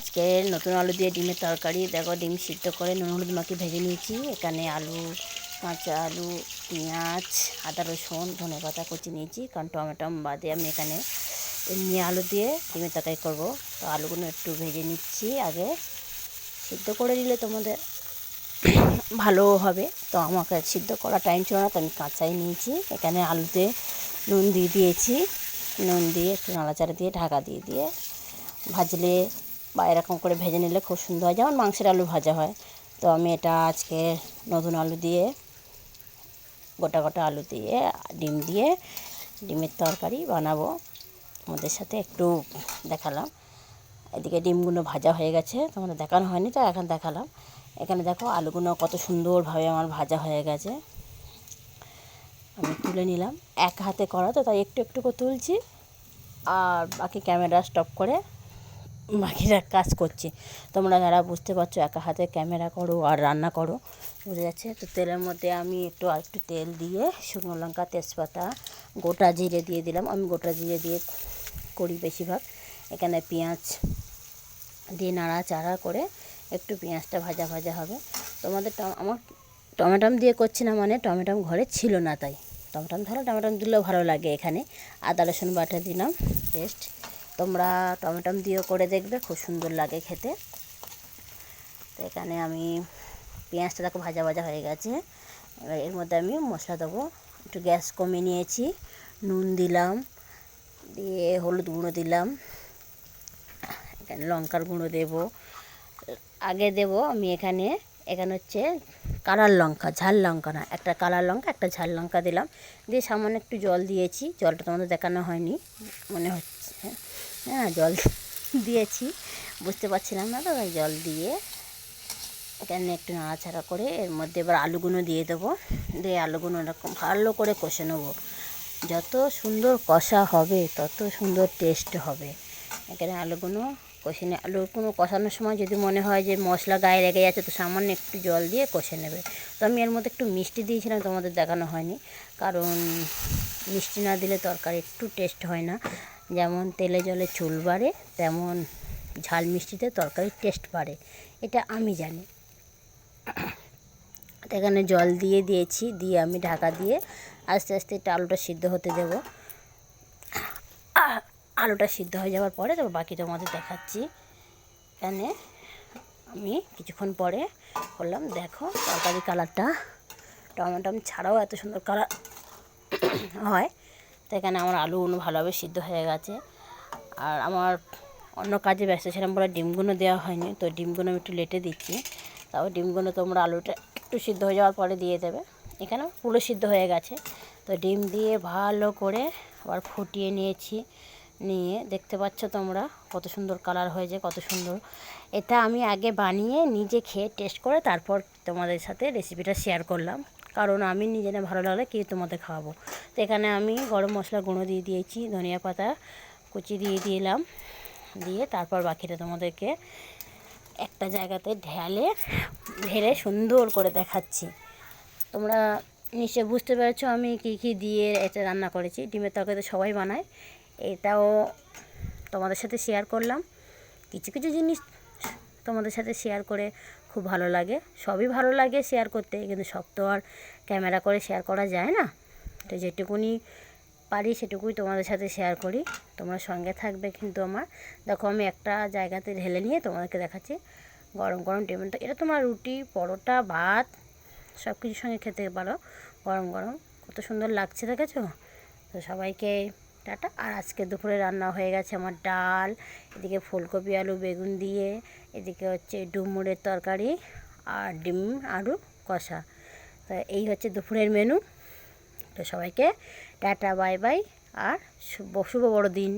আজকে নতুন আলু দিয়ে ডিমের তরকারি। দেখো, ডিম সিদ্ধ করে নুন হলুদ মাখিয়ে ভেজে নিয়েছি। এখানে আলু, কাঁচা আলু, পেঁয়াজ, আদা রসুন, ধনে পাতা কুচি নিয়েছি। কারণ টমেটো বাদে আমি এখানে এমনি আলু দিয়ে ডিমের তরকারি করব। তো আলুগুলো একটু ভেজে নিচ্ছি আগে। সিদ্ধ করে নিলে তোমাদের ভালো হবে। তো আমাকে সিদ্ধ করা টাইম ছিল না, তো আমি কাঁচাই নিয়েছি। এখানে আলুতে নুন দিয়ে দিয়েছি। নুন দিয়ে একটু নাড়াচাড়া দিয়ে, ঢাকা দিয়ে দিয়ে ভাজলে বা এরকম করে ভেজে নিলে খুব সুন্দর হয়। যেমন মাংসের আলু ভাজা হয়। তো আমি এটা আজকে নতুন আলু দিয়ে, গোটা গোটা আলু দিয়ে, ডিম দিয়ে, ডিমের তরকারি বানাবো। তোমাদের সাথে একটু দেখালাম। এদিকে ডিমগুলো ভাজা হয়ে গেছে। তোমাদের দেখানো হয়নি, তো এখন দেখালাম। এখানে দেখো আলুগুলো কত সুন্দরভাবে আমার ভাজা হয়ে গেছে। আমি তুলে নিলাম। এক হাতে করা, তো তাই একটু একটু করে তুলছি। আর বাকি ক্যামেরা স্টপ করে বাকিরা কাজ করছে। তোমরা যারা বুঝতে পারছ, একা হাতে ক্যামেরা করো আর রান্না করো, বুঝে যাচ্ছে তো তেলের মধ্যে আমি একটু, আর একটু তেল দিয়ে শুকনো লঙ্কা, তেজপাতা, গোটা জিরে দিয়ে দিলাম। আমি গোটা জিরে দিয়ে করি বেশিরভাগ। এখানে পেঁয়াজ দিয়ে নাড়াচাড়া করে একটু পেঁয়াজটা ভাজা ভাজা হবে। তোমাদের আমার টমেটম দিয়ে করছি না মানে টমেটম ঘরে ছিল না তাই। টমেটম ধরো টমেটম দিলেও ভালো লাগে এখানে। আদা, রসুন বাটা দিলাম বেস্ট তোমরা টমেটম দিয়েও করে দেখবে, খুব সুন্দর লাগে খেতে। তো এখানে আমি পেঁয়াজটা দেখো ভাজা ভাজা হয়ে গেছে। এবার এর মধ্যে আমি মশলা দেবো। একটু গ্যাস কমিয়ে নিয়েছি, নুন দিলাম, দিয়ে হলুদ গুঁড়ো দিলাম। এখানে লঙ্কার গুঁড়ো দেবো। আগে দেব আমি এখানে এখানে হচ্ছে কালার লঙ্কা, ঝাল লঙ্কা না, একটা কালার লঙ্কা, একটা ঝাল লঙ্কা দিলাম। দিয়ে সামান্য একটু জল দিয়েছি, জলটা তোমাদের দেখানো হয়নি, মনে হচ্ছে হ্যাঁ জল দিয়েছি। বুঝতে পারছিলাম না তো জল দিয়ে এখানে একটু নাড়াচাড়া করে এর মধ্যে এবার আলুগুলো দিয়ে দেবো। দিয়ে আলুগুলো এরকম ভালো করে কষে নেব। যত সুন্দর কষা হবে, তত সুন্দর টেস্ট হবে। এখানে আলুগুলো কষে নিয়ে আলুগুলো কষানোর সময় যদি মনে হয় যে মশলা গায়ে লেগে যাচ্ছে, তো সামান্য একটু জল দিয়ে কষে নেবে। তো আমি এর মধ্যে একটু মিষ্টি দিয়েছিলাম, তোমাদের দেখানো হয়নি। কারণ মিষ্টি না দিলে তরকারি একটু টেস্ট হয় না। যেমন তেলে জলে চুল বাড়ে, তেমন ঝাল মিষ্টিতে তরকারির টেস্ট বাড়ে। এটা আমি জানি। এখানে জল দিয়ে দিয়েছি, দিয়ে আমি ঢাকা দিয়ে আস্তে আস্তে এটা আলুটা সিদ্ধ হতে দেবো। আলুটা সিদ্ধ হয়ে যাওয়ার পরে তারপর বাকি তোমাদের দেখাচ্ছি। এখানে আমি কিছুক্ষণ পরে করলাম দেখো তরকারি কালারটা টমেটম ছাড়াও এত সুন্দর কালার হয়। তো এখানে আমার আলুগুলো ভালোভাবে সিদ্ধ হয়ে গেছে। আর আমার অন্য কাজে ব্যস্ত ছিলাম বলে ডিমগুলো দেওয়া হয়নি, তো ডিমগুলো আমি একটু লেটে দিচ্ছি। তাও ডিমগুলো তোমরা আলুটা একটু সিদ্ধ হয়ে যাওয়ার পরে দিয়ে দেবে। এখানেও পুরো সিদ্ধ হয়ে গেছে। তো ডিম দিয়ে ভালো করে আবার ফুটিয়ে নিয়েছি, নিয়ে দেখতে পাচ্ছ তোমরা কত সুন্দর কালার হয়েছে, কত সুন্দর। এটা আমি আগে বানিয়ে নিজে খেয়ে টেস্ট করে তারপর তোমাদের সাথে রেসিপিটা শেয়ার করলাম। কারণ আমি নিজে না ভালো লাগলে কি তোমাদের খাওয়াবো। তো এখানে আমি গরম মশলা গুঁড়ো দিয়ে দিয়েছি, ধনিয়া পাতা কুচি দিয়ে দিলাম, দিয়ে তারপর বাকিটা তোমাদেরকে একটা জায়গাতে ঢেলে ঢেলে সুন্দর করে দেখাচ্ছি। তোমরা নিশ্চয় বুঝতে পেরেছ আমি কী কী দিয়ে এটা রান্না করেছি। ডিমের তরকারি তো সবাই বানায়, এটাও তোমাদের সাথে শেয়ার করলাম। কিছু কিছু জিনিস তোমাদের সাথে শেয়ার করে খুব ভালো লাগে। সবই ভালো লাগে শেয়ার করতে, কিন্তু সব তো আর ক্যামেরা করে শেয়ার করা যায় না। তো যেটুকুনি পারি সেটুকুই তোমাদের সাথে শেয়ার করি। তোমরা সঙ্গে থাকবে কিন্তু আমার। দেখো, আমি একটা জায়গাতে ঢেলে নিয়ে তোমাদেরকে দেখাচ্ছি। গরম গরম টেবিলটা এটা তোমার রুটি, পরোটা, ভাত সব কিছুর সঙ্গে খেতে পারো। গরম গরম। কত সুন্দর লাগছে, দেখেছ? তো সবাইকে টাটা। আর আজকে দুপুরে রান্না হয়ে গেছে আমার ডাল, এদিকে ফুলকপি, আলু, বেগুন দিয়ে, এদিকে হচ্ছে ডুমুরের তরকারি আর ডিম আলু কষা। তো এই হচ্ছে দুপুরের মেনু তো সবাইকে টাটা, বাই বাই, আর শুভ শুভ বড়দিন।